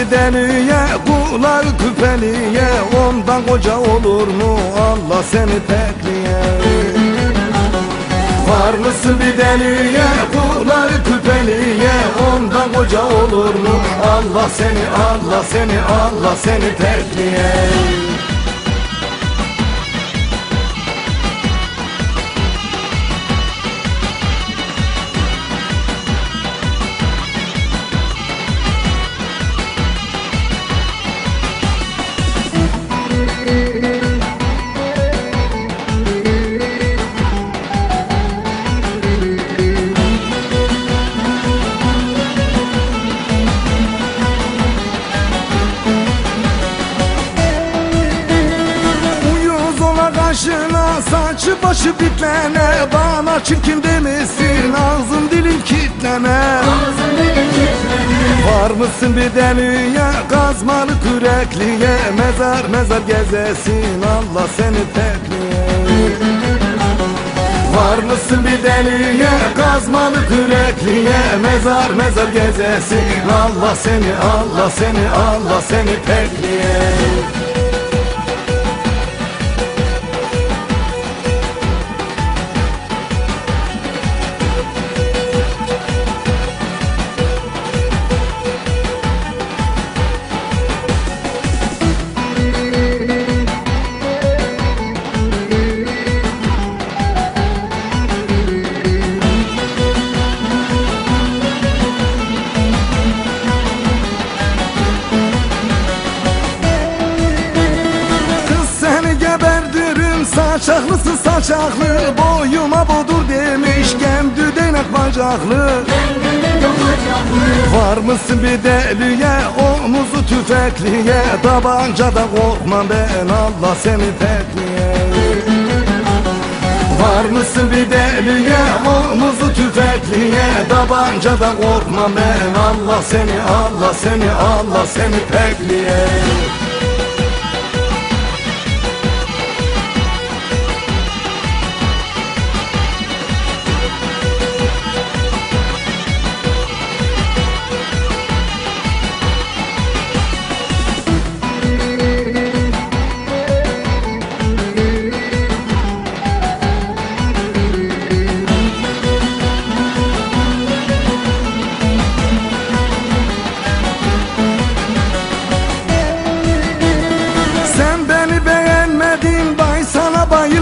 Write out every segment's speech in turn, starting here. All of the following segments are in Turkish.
bir deliye kulak küpeliye Ondan koca olur mu? Allah seni tekliye. Var mısın bir deliye kulak küpeliye Ondan koca olur mu? Allah seni Allah seni Allah seni tekliye saçı başı bitlene Bana çirkin demesin. Ağzım dilim kitleme. Var mısın bir deliye kazmalı kürekliye? Mezar mezar gezesin Allah seni tekliye. Var mısın bir deliye kazmalı kürekliye? Mezar mezar gezesin Allah seni Allah seni Allah seni tekliye saçaklısın saçaklı Boyuma bodur demiş. Gemdü denek bacaklı. Var mısın bir deliye omuzu tüfekliye? Tabancadan korkmam ben Allah seni tekliye Var mısın bir deliye omuzu tüfekliye? Tabancadan korkmam ben Allah seni Allah seni Allah seni tekliye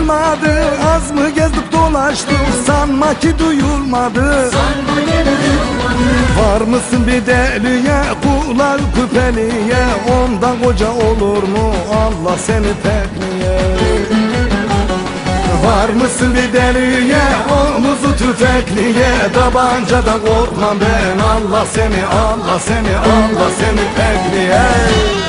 bayılmadı Az mı gezdik dolaştık? Sanma ki duyulmadı. Var mısın bir deliye? Kulak küpeliye. Ondan koca olur mu? Allah seni tekliye Var mısın bir deliye? Omuzu tüfekliye. Tabancadan korkmam ben. Allah seni Allah seni Allah seni tekliye